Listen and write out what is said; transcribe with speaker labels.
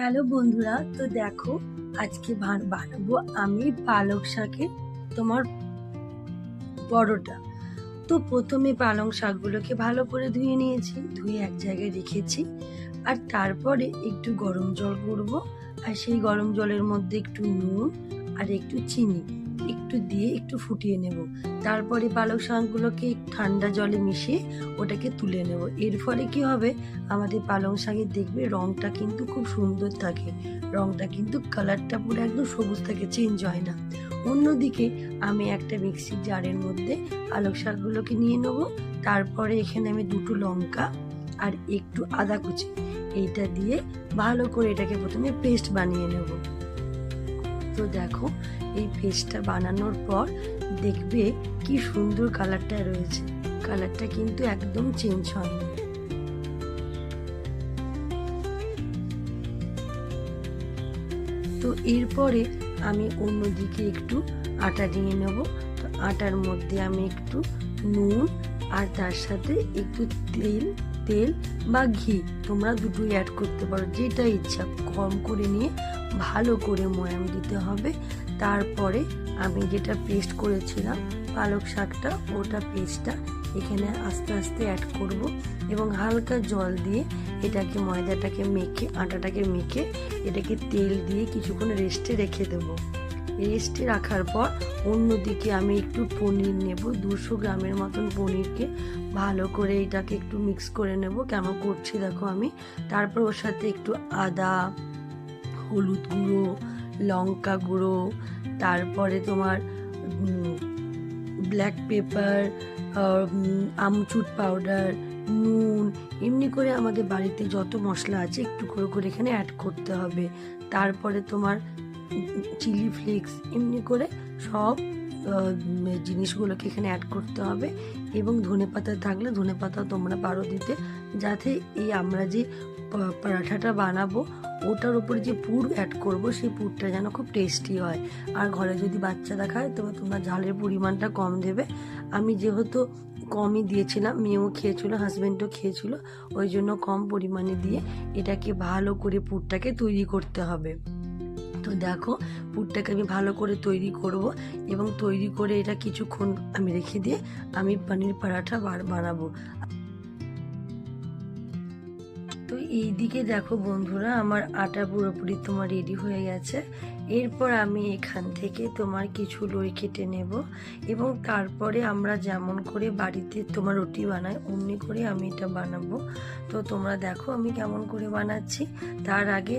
Speaker 1: Hello বন্ধুরা, তো দেখো আজকে বানাবো আমি পালং শাকে তোমার পরোটা। তো প্রথমে পালং শাকগুলোকে ভালো করে ধুয়ে নিয়েছি, ধুয়ে এক জায়গায় রেখেছি। আর তারপরে একটু গরম জল করব, আর সেই গরম জলের মধ্যে একটু নুন আর একটু চিনি। একটু দিয়ে একটু ফুটিয়ে নেব। তারপরে পালক শাকগুলোকে ঠান্ডা জলে মিশিয়ে ওটাকে তুলে নেব। এর ফলে কি হবে? আমাদের পালং শাকের দেখবে রংটা কিন্তু খুব সুন্দর থাকে। রংটা কিন্তু কালারটা পুরো একদম সবুজ থাকে চেঞ্জ হয় না। অন্যদিকে আমি একটা মিক্সির জারের মধ্যে পালং শাকগুলোকে নিয়ে নেব। তারপরে এখানে আমি দুটো লঙ্কা আর একটু আদা কুচি। এইটা দিয়ে ভালো করে এটাকে প্রথমে পেস্ট বানিয়ে নেব। তো দেখো এই পেস্টটা বানানোর পর দেখবে কি সুন্দর কালারটা রয়েছে। কালারটা কিন্তু একদম চেঞ্জ হয়নি তো এরপরে আমি অন্যদিকে একটু আটা নিয়ে নেব। তো আটার মধ্যে আমি একটু নুন আর তার সাথে একটু তেল তেল বা ঘি তোমরা দুটোই অ্যাড করতে পারো। যেটা ইচ্ছা কম করে নিয়ে ভালো করে ময়াম দিতে হবে। তারপরে আমি যেটা পেস্ট করেছিলাম, পালক শাকটা, ওটা পেস্টটা এখানে আস্তে আস্তে অ্যাড করব এবং হালকা জল দিয়ে এটাকে, ময়দাটাকে মেখে, আটাটাকে মেখে এটাকে তেল দিয়ে কিছুক্ষণ রেস্টে রেখে দেবো। রেস্টে রাখার পর অন্যদিকে আমি একটু পনির নেব। দুশো গ্রামের মতন পনিরকে ভালো করে এটাকে একটু মিক্স করে নেব। কেমন করছি দেখো আমি। তারপর ওর সাথে একটু আদা হলুদ গুঁড়ো, লঙ্কা গুঁড়ো, তারপরে তোমার ব্ল্যাক পেপার আমচুর পাউডার নুন, এমনি করে আমাদের বাড়িতে যত মশলা আছে একটু করে করে এখানে অ্যাড করতে হবে। তারপরে তোমার চিলি ফ্লেক্স এমনি করে সব জিনিসগুলোকে এখানে অ্যাড করতে হবে এবং ধনে পাতা থাকলে ধনে পাতা তোমরা পারো দিতে, যাতে এই আমরা যে পরাঠাটা বানাবো, ওটার উপরে যে পুর অ্যাড করব, সেই পুরটা যেন খুব টেস্টি হয়। আর ঘরে যদি বাচ্চারা খায়, তবে তোমরা ঝালের পরিমাণটা কম দেবে। আমি যেহেতু কমই দিয়েছিলাম, মেয়েও খেয়েছিল হাজব্যান্ডও খেয়েছিল, ওই জন্য কম পরিমাণে দিয়ে এটাকে ভালো করে পুরটাকে তৈরি করতে হবে। তো দেখো, পুরটাকে আমি ভালো করে তৈরি করব এবং তৈরি করে এটা কিছুক্ষণ আমি রেখে দিয়ে আমি পনির পরাঠা বানাবো। তো এই দিকে দেখো বন্ধুরা, আমার আটা পুরোপুরি তোমার রেডি হয়ে গেছে। এরপর আমি এখান থেকে তোমার কিছু লই কেটে নেব এবং তারপরে আমরা যেমন করে বাড়িতে তোমার রুটি বানাই, অমনি করে আমি এটা বানাবো। তো তোমরা দেখো আমি কেমন করে বানাচ্ছি। তার আগে